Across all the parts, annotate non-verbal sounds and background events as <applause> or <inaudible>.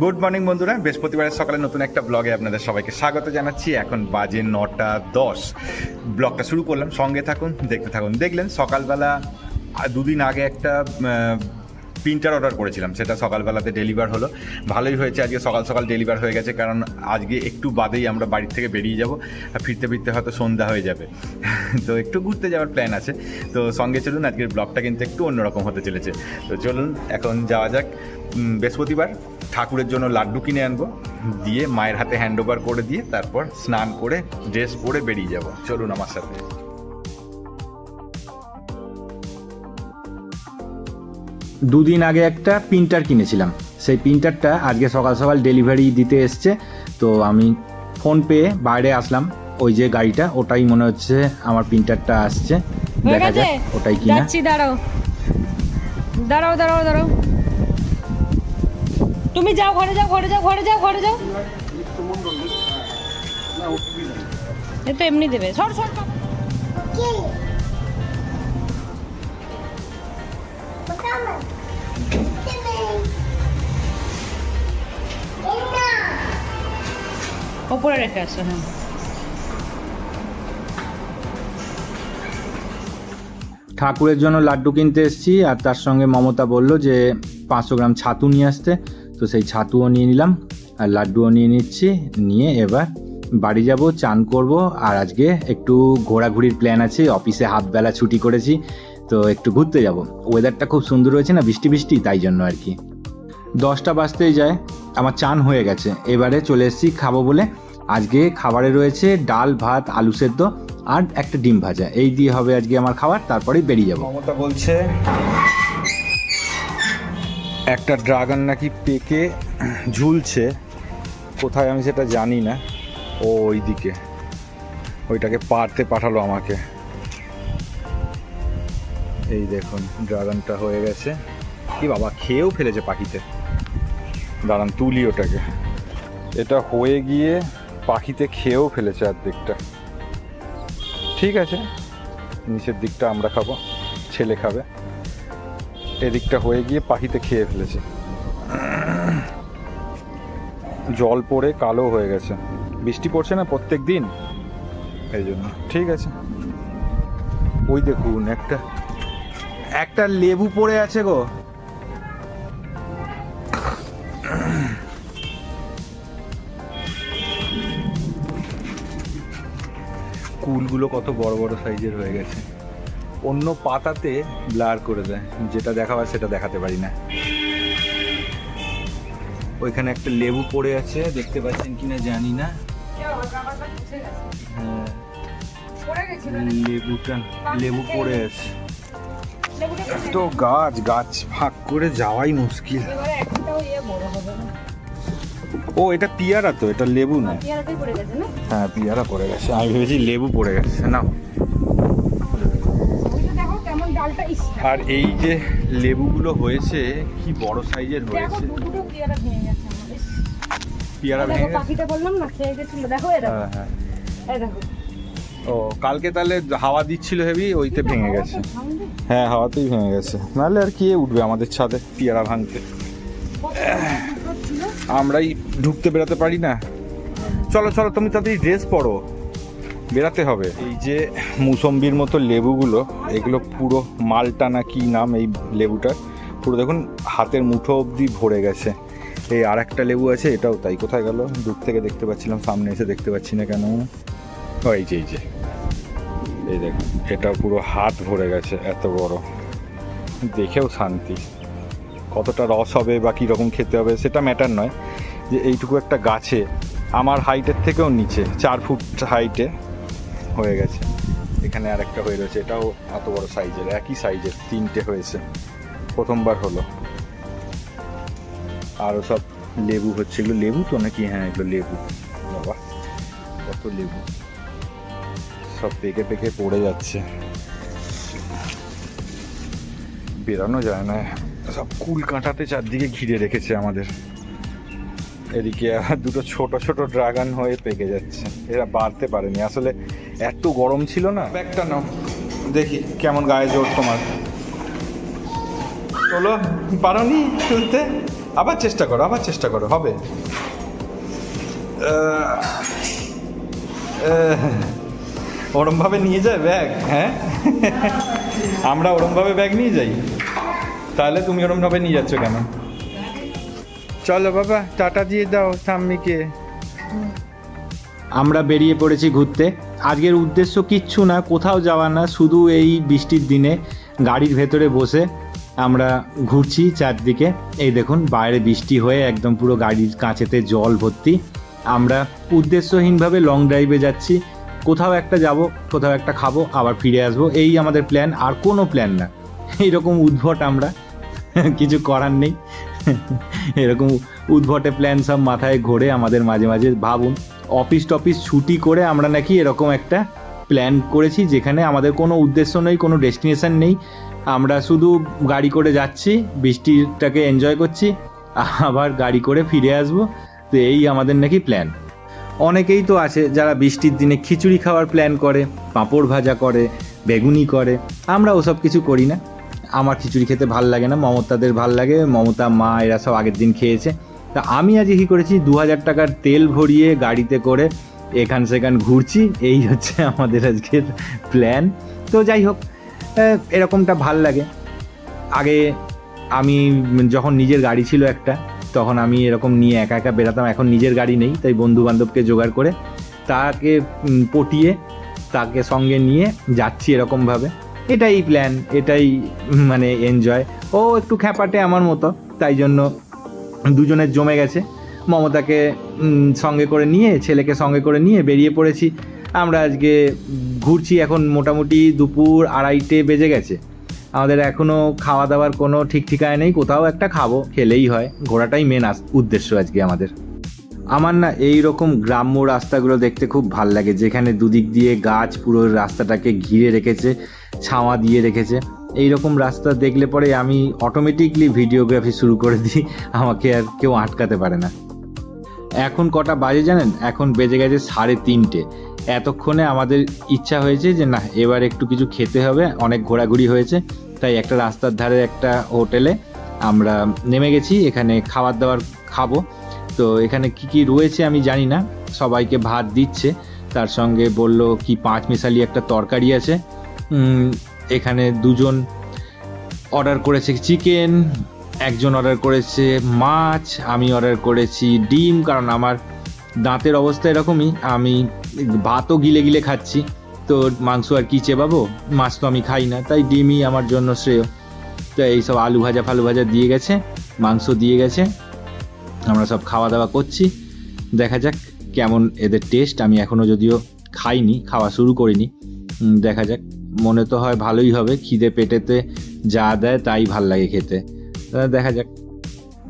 Good morning বন্ধুরা। বৃহস্পতিবারের সকালে নতুন একটা ব্লগে আপনাদের সবাইকে স্বাগত জানাচ্ছি। এখন বাজে নটা দশ। ব্লগটা শুরু করলাম। সঙ্গে থাকুন, দেখতে থাকুন। দেখলেন সকালবেলা দুদিন আগে একটা প্রিন্টার অর্ডার করেছিলাম, সেটা সকালবেলাতে ডেলিভার হলো। ভালোই হয়েছে, আজকে সকাল সকাল ডেলিভার হয়ে গেছে, কারণ আজকে একটু বাদেই আমরা বাড়ির থেকে বেরিয়ে যাব আর ফিরতে ফিরতে হয়তো সন্ধ্যা হয়ে যাবে। <laughs> তো একটু ঘুরতে যাওয়ার প্ল্যান আছে। তো সঙ্গে চলুন, আজকের ব্লগটা কিন্তু একটু অন্যরকম হতে চলেছে। তো চলুন, এখন যাওয়া যাক। বৃহস্পতিবার ঠাকুরের জন্য লাড্ডু কিনে আনব, দিয়ে মায়ের হাতে হ্যান্ড ওভার করে দিয়ে তারপর স্নান করে ড্রেস পরে বেরিয়ে যাব। চলুন আমার সাথে। দুদিন আগে একটা প্রিন্টার কিনেছিলাম। সেই প্রিন্টারটা আজকে সকাল সকাল ডেলিভারি দিতে এসছে। তো আমি ফোন পেয়ে বাইরে আসলাম। ওই যে গাড়িটা ওটাই মনে হচ্ছে আমার প্রিন্টারটা আসছে। দেখা যাক ওটাই কিনা। যাচ্ছি দাঁড়াও। দাঁড়াও দাঁড়াও দাঁড়াও। তুমি যাও ঘরে যাও ঘরে যাও ঘরে যাও ঘরে যাও। এ তো এমনি দেবে। সর সর সর। ওপরে রেখে আসো হ্যাঁ ঠাকুরের জন্য লাড্ডু কিনতে এসেছি, আর তার সঙ্গে মমতা বলল যে পাঁচশো গ্রাম ছাতু নিয়ে আসতে। তো সেই ছাতুও নিয়ে নিলাম, আর লাড্ডুও নিয়ে নিচ্ছি। নিয়ে এবার বাড়ি যাব, চান করব, আর আজকে একটু ঘোরাঘুরির প্ল্যান আছে। অফিসে হাফ বেলা ছুটি করেছি, তো একটু ঘুরতে যাব। ওয়েদারটা খুব সুন্দর হয়েছে না, বৃষ্টি বৃষ্টি, তাই জন্য আর কি। দশটা বাজতেই যায়, আমার চান হয়ে গেছে। এবারে চলে এসেছি খাব বলে। আজকে খাবারে রয়েছে ডাল, ভাত, আলু সেদ্ধ আর একটা ডিম ভাজা। এই দিয়ে হবে আজকে আমার খাবার, তারপরেই বেরিয়ে যাব। মমতা বলছে, একটা ড্রাগন নাকি পেকে ঝুলছে, কোথায় আমি সেটা জানি না। ও ওইদিকে, ওইটাকে পারতে পাঠালো আমাকে। এই দেখুন, ড্রাগনটা হয়ে গেছে। কি বাবা, খেয়েও ফেলেছে পাখিতে। দাঁড়ান, তুলি ওটাকে। এটা হয়ে গিয়ে পাখিতে খেয়েও ফেলেছে অর্ধেকটা ঠিক আছে, নিচের দিকটা আমরা খাব, ছেলে খাবে। এদিকটা হয়ে গিয়ে পাখিতে খেয়ে ফেলেছে। জল পড়ে কালো হয়ে গেছে। বৃষ্টি পড়ছে না প্রত্যেক দিন? এই জন্য। ঠিক আছে। ওই দেখুন একটা একটা লেবু পড়ে আছে গো। কুলগুলো কত বড় বড় সাইজের হয়ে গেছে। অন্য পাতাতে ব্লার করে দেয়, যেটা দেখা হয় সেটা দেখাতে পারি না। ওইখানে একটা লেবু পড়ে আছে, দেখতে পাচ্ছেন কিনা জানি না। হ্যাঁ লেবুটা, লেবু পড়ে আছে। তো গাছ গাছ ফাঁক করে যাওয়াই মুশকিল। ও এটা পিয়ারা তো এটা লেবু না। হ্যাঁ পিয়ারা পড়ে গেছে। আমি ভেবেছি লেবু পড়ে গেছে না। আর এই যে লেবুগুলো হয়েছে কি বড় সাইজের হয়েছে। পেয়ারা ভেঙে পাখিটা বললাম না খেয়ে গেছিল। দেখো এ হ্যাঁ হ্যাঁ। এই দেখো। ও কালকে তাহলে হাওয়া দিচ্ছিল হেভি ওইতে ভেঙে গেছে। হ্যাঁ হাওয়াতেই ভেঙে গেছে। নাহলে আর কে উঠবে আমাদের ছাদে পিয়ারা ভাঙতে? আমরাই ঢুকতে বেরোতে পারি না। চলো চলো, তুমি তাদের ড্রেস পরো। বেরাতে হবে। এই যে মুসম্বির মতো লেবুগুলো, এগুলো পুরো মালটা না কি নাম এই লেবুটার পুরো দেখুন, হাতের মুঠো অবধি ভরে গেছে। এই আর একটা লেবু আছে, এটাও তাই কোথায় গেল? দূর থেকে দেখতে পাচ্ছিলাম, সামনে এসে দেখতে পাচ্ছি না কেন? এই যে এই যে। এই দেখুন এটা পুরো হাত ভরে গেছে, এত বড়। দেখেও শান্তি। কতটা রস হবে বা কীরকম খেতে হবে সেটা ম্যাটার নয়। যে এইটুকু একটা গাছে, আমার হাইটের থেকেও নিচে, চার ফুট হাইটে হয়ে গেছে। এখানে আর একটা হয়ে রয়েছে, এটাও এত বড় সাইজের একই সাইজের তিনটে হয়েছে। প্রথমবার হলো। আরও সব লেবু হচ্ছে, এগুলো লেবু তো নাকি? হ্যাঁ এগুলো লেবু। বাবা, কত লেবু। সব পেকে পেকে পড়ে যাচ্ছে। বেরানো যায় না। সব কুল কাঁটাতে চারদিকে ঘিরে রেখেছে আমাদের। এদিকে দুটো ছোট ছোট ড্রাগন হয়ে পেকে যাচ্ছে। এরা বাড়তে পারেনি। আসলে এত গরম ছিল না। ব্যাগটা নাও। দেখি কেমন গায়ে জোর তোমার। চলো পারোনি তুলতে? আবার চেষ্টা করো, আবার চেষ্টা করো, হবে। ওরমভাবে নিয়ে যায় ব্যাগ হ্যাঁ? আমরা ওরমভাবে ব্যাগ নিয়ে যাই? তাহলে তুমি ওরমভাবে নিয়ে যাচ্ছ কেন? চলো বাবা টাটা দিয়ে দাও ঠাম্মিকে আমরা বেরিয়ে পড়েছি ঘুরতে। আজকের উদ্দেশ্য কিচ্ছু না কোথাও যাওয়ার না শুধু এই বৃষ্টির দিনে গাড়ির ভেতরে বসে আমরা ঘুরছি চারদিকে। এই দেখুন বাইরে বৃষ্টি হয়ে একদম পুরো গাড়ির কাঁচেতে জল ভর্তি। আমরা উদ্দেশ্যহীনভাবে লং ড্রাইভে যাচ্ছি। কোথাও একটা যাব কোথাও একটা খাব আবার ফিরে আসব। এই আমাদের প্ল্যান আর কোনো প্ল্যান না। এইরকম উদ্ভট আমরা। <laughs> কিছু করার নেই। <laughs> এরকম উদ্ভটে প্ল্যান সব মাথায় ঘোরে আমাদের মাঝে মাঝে ভাবুন। অফিস টফিস ছুটি করে আমরা নাকি এরকম একটা প্ল্যান করেছি যেখানে আমাদের কোনো উদ্দেশ্য নেই, কোনো ডেস্টিনেশন নেই। আমরা শুধু গাড়ি করে যাচ্ছি, বৃষ্টিটাকে এনজয় করছি, আবার গাড়ি করে ফিরে আসব। তো এই আমাদের নাকি প্ল্যান অনেকেই তো আছে যারা বৃষ্টির দিনে খিচুড়ি খাওয়ার প্ল্যান করে, পাঁপড় ভাজা করে, বেগুনি করে। আমরা ওসব কিছু করি না। আমার খিচুড়ি খেতে ভালো লাগে না, মমতাদের ভালো লাগে, মমতা, মা এরা সব আগের দিন খেয়েছে। তা আমি আজ কী করেছি দু হাজার টাকার তেল ভরিয়ে গাড়িতে করে এখান সেখান ঘুরছি, এই হচ্ছে আমাদের আজকের প্ল্যান তো যাই হোক এরকমটা ভালো লাগে। আগে আমি যখন নিজের গাড়ি ছিল একটা, তখন আমি এরকম নিয়ে একা একা বেরাতাম এখন নিজের গাড়ি নেই, তাই বন্ধু বান্ধবকে জোগাড় করে তাকে পটিয়ে তাকে সঙ্গে নিয়ে যাচ্ছি এরকমভাবে। এটাই প্ল্যান এটাই মানে এনজয় ও একটু খ্যাপাটে আমার মতো, তাই জন্য দুজনের জমে গেছে। মমতাকে সঙ্গে করে নিয়ে, ছেলেকে সঙ্গে করে নিয়ে বেরিয়ে পড়েছি। আমরা আজকে ঘুরছি এখন মোটামুটি দুপুর আড়াইটে বেজে গেছে। আমাদের এখনও খাওয়া দাওয়ার কোনো ঠিক ঠিকায় নেই, কোথাও একটা খাব, খেলেই হয়। ঘোরাটাই মেন উদ্দেশ্য আজকে আমাদের। আমার না এই রকম গ্রাম্য রাস্তাগুলো দেখতে খুব ভালো লাগে, যেখানে দুদিক দিয়ে গাছ পুরো রাস্তাটাকে ঘিরে রেখেছে, ছাওয়া দিয়ে রেখেছে। এই রকম রাস্তা দেখলে পরে আমি অটোমেটিকলি ভিডিওগ্রাফি শুরু করে দিই, আমাকে আর কেউ আটকাতে পারে না। এখন কটা বাজে জানেন? এখন বেজে গেছে সাড়ে তিনটে। এতক্ষণে আমাদের ইচ্ছা হয়েছে যে না এবার একটু কিছু খেতে হবে। অনেক ঘোরাঘুরি হয়েছে, তাই একটা রাস্তার ধারে একটা হোটেলে আমরা নেমে গেছি, এখানে খাবার দাবার খাব। তো এখানে কি কি রয়েছে আমি জানি না। সবাইকে ভাত দিচ্ছে। তার সঙ্গে বলল, কি পাঁচ মিশালি একটা তরকারি আছে? এখানে দুজন অর্ডার করেছে চিকেন, একজন অর্ডার করেছে মাছ, আমি অর্ডার করেছি ডিম, কারণ আমার দাঁতের অবস্থা এরকমই। আমি ভাতও গিলে গিলে খাচ্ছি। তো মাংস আর কি চেবাবো? মাছ তো আমি খাই না, তাই ডিমই আমার জন্য শ্রেয়। তো এইসব আলু ভাজা ফালু ভাজা দিয়ে গেছে, মাংস দিয়ে গেছে। আমরা সব খাওয়া দাওয়া করছি। দেখা যাক কেমন এদের টেস্ট আমি এখনও যদিও খাইনি, খাওয়া শুরু করিনি। দেখা যাক। মনে তো হয় ভালোই হবে। খিদে পেটেতে যা দেয় তাই ভালো লাগে খেতে। দেখা যাক।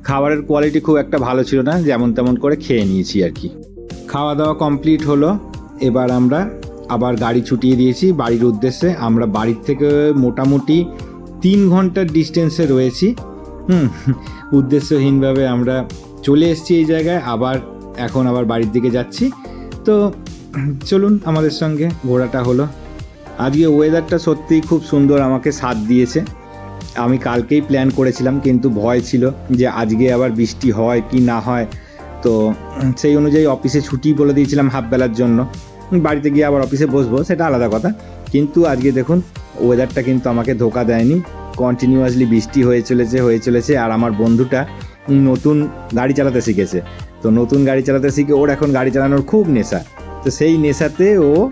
খাবারের কোয়ালিটি খুব একটা ভালো ছিল না, যেমন তেমন করে খেয়ে নিয়েছি আর কি। খাওয়া দাওয়া কমপ্লিট হলো। এবার আমরা আবার গাড়ি ছুটিয়ে দিয়েছি। বাড়ির উদ্দেশ্যে আমরা বাড়ির থেকে মোটামুটি তিন ঘণ্টার ডিস্টেন্সে রয়েছি। হুম, উদ্দেশ্যহীনভাবে আমরা চলে এসেছি এই জায়গায়, আবার এখন আবার বাড়ির দিকে যাচ্ছি। তো চলুন, আমাদের সঙ্গে ঘোরাটা হলো। আজকে ওয়েদারটা সত্যিই খুব সুন্দর, আমাকে সাথ দিয়েছে। আমি কালকেই প্ল্যান করেছিলাম, কিন্তু ভয় ছিল যে আজকে আবার বৃষ্টি হয় কি না হয়। তো সেই অনুযায়ী অফিসে ছুটি বলে দিয়েছিলাম হাফ বেলার জন্য। বাড়িতে গিয়ে আবার অফিসে বসবো, সেটা আলাদা কথা। কিন্তু আজকে দেখুন ওয়েদারটা কিন্তু আমাকে ধোকা দেয়নি। কন্টিনিউয়াসলি বৃষ্টি হয়ে চলেছে হয়ে চলেছে। আর আমার বন্ধুটা নতুন গাড়ি চালাতে শিখেছে। তো নতুন গাড়ি চালাতে শিখে ওর এখন গাড়ি চালানোর খুব নেশা। তো সেই নেশাতে ও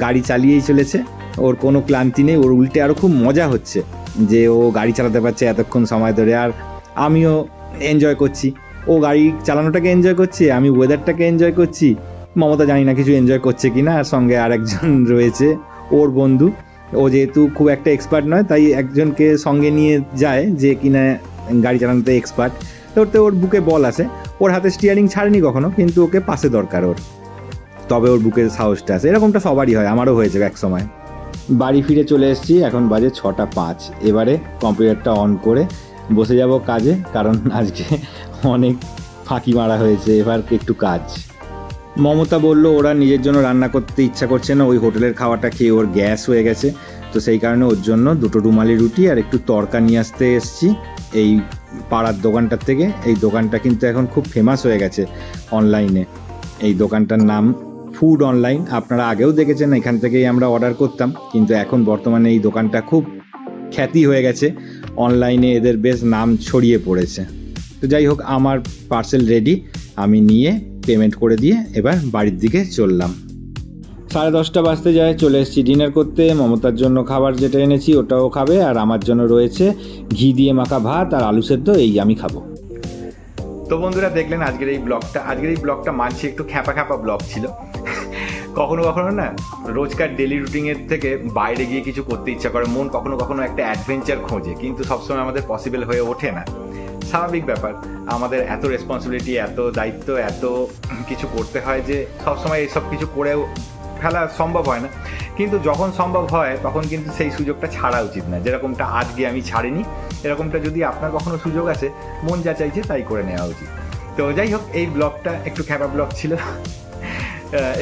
গাড়ি চালিয়েই চলেছে। ওর কোনো ক্লান্তি নেই, ওর উল্টে আরও খুব মজা হচ্ছে যে ও গাড়ি চালাতে পারছে এতক্ষণ সময় ধরে। আর আমিও এনজয় করছি। ও গাড়ি চালানোটাকে এনজয় করছে, আমি ওয়েদারটাকে এনজয় করছি। মমতা জানি না কিছু এনজয় করছে কি না আর সঙ্গে আরেকজন <laughs> রয়েছে, ওর বন্ধু। ও যেহেতু খুব একটা এক্সপার্ট নয়, তাই একজনকে সঙ্গে নিয়ে যায় যে কিনা গাড়ি চালানোতে এক্সপার্ট তো ওতে ওর বুকে বল আছে। ওর হাতে স্টিয়ারিং ছাড়েনি কখনো, কিন্তু ওকে পাশে দরকার ওর। তবে ওর বুকের সাহসটা আছে। এরকমটা সবারই হয়, আমারও হয়েছে এক সময়। বাড়ি ফিরে চলে এসেছি, এখন বাজে ছটা পাঁচ। এবারে কম্পিউটারটা অন করে বসে যাব কাজে, কারণ আজকে অনেক ফাঁকি মারা হয়েছে, এবার একটু কাজ। মমতা বলল, ওরা নিজের জন্য রান্না করতে ইচ্ছা করছে না, ওই হোটেলের খাওয়াটা খেয়ে ওর গ্যাস হয়ে গেছে। তো সেই কারণে ওর জন্য দুটো রুমালি রুটি আর একটু তরকা নিয়ে আসতে এসছি। এই পাড়ার দোকানটার থেকে, এই দোকানটা কিন্তু এখন খুব ফেমাস হয়ে গেছে অনলাইনে এই দোকানটার নাম ফুড অনলাইন আপনারা আগেও দেখেছেন, এখান থেকেই আমরা অর্ডার করতাম। কিন্তু এখন বর্তমানে এই দোকানটা খুব খ্যাতি হয়ে গেছে অনলাইনে এদের বেশ নাম ছড়িয়ে পড়েছে। তো যাই হোক, আমার পার্সেল রেডি আমি নিয়ে পেমেন্ট করে দিয়ে এবার বাড়ির দিকে চললাম। সাড়ে দশটা বাজতে যায়, চলে এসেছি ডিনার করতে। মমতার জন্য খাবার যেটা এনেছি, ওটাও খাবে, আর আমার জন্য রয়েছে ঘি দিয়ে মাখা ভাত আর আলু সেদ্ধ, এই আমি খাব। তো বন্ধুরা দেখলেন আজকের এই ব্লগটা। আজকের এই ব্লগটা মানছি একটু খ্যাপা খ্যাপা ব্লগ ছিল। কখনো কখনো না, রোজকার ডেলি রুটিনের থেকে বাইরে গিয়ে কিছু করতে ইচ্ছা করে, মন কখনো কখনো একটা অ্যাডভেঞ্চার খোঁজে, কিন্তু সবসময় আমাদের পসিবল হয়ে ওঠে না। স্বাভাবিক ব্যাপার, আমাদের এত রেসপন্সিবিলিটি এত দায়িত্ব, এত কিছু করতে হয় যে সবসময় এইসব কিছু করেও খেলা সম্ভব হয় না। কিন্তু যখন সম্ভব হয়, তখন কিন্তু সেই সুযোগটা ছাড়া উচিত না। যেরকমটা আজকে আমি ছাড়িনি, এরকমটা যদি আপনার কখনো সুযোগ আছে, মন যা চাইছে তাই করে নেওয়া উচিত। তো যাই হোক, এই ব্লগটা একটু খ্যাপা ব্লগ ছিল।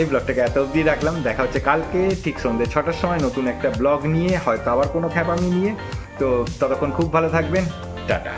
এই ব্লগটাকে এত অব্দি রাখলাম। দেখা হচ্ছে কালকে, ঠিক সন্ধ্যে ছটার সময় নতুন একটা ব্লগ নিয়ে, হয়তো আবার কোনো খ্যাপামি নিয়ে। তো ততক্ষণ খুব ভালো থাকবেন। টাটা।